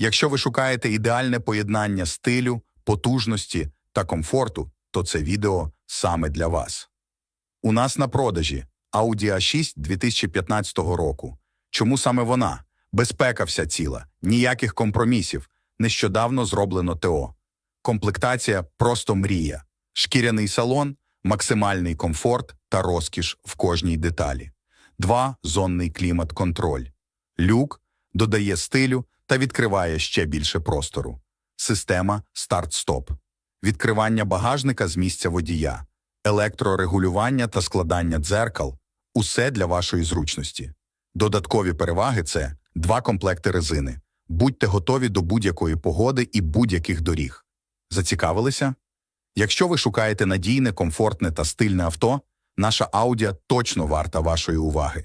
Якщо ви шукаєте ідеальне поєднання стилю, потужності та комфорту, то це відео саме для вас. У нас на продажі Audi A6 2015 року. Чому саме вона? Безпека вся ціла, ніяких компромісів. Нещодавно зроблено ТО. Комплектація просто мрія. Шкіряний салон, максимальний комфорт та розкіш в кожній деталі. Два зонний клімат-контроль. Люк додає стилю та відкриває ще більше простору. Система старт-стоп. Відкривання багажника з місця водія. Електрорегулювання та складання дзеркал – усе для вашої зручності. Додаткові переваги – це два комплекти резини. Будьте готові до будь-якої погоди і будь-яких доріг. Зацікавилися? Якщо ви шукаєте надійне, комфортне та стильне авто, наша Audi точно варта вашої уваги.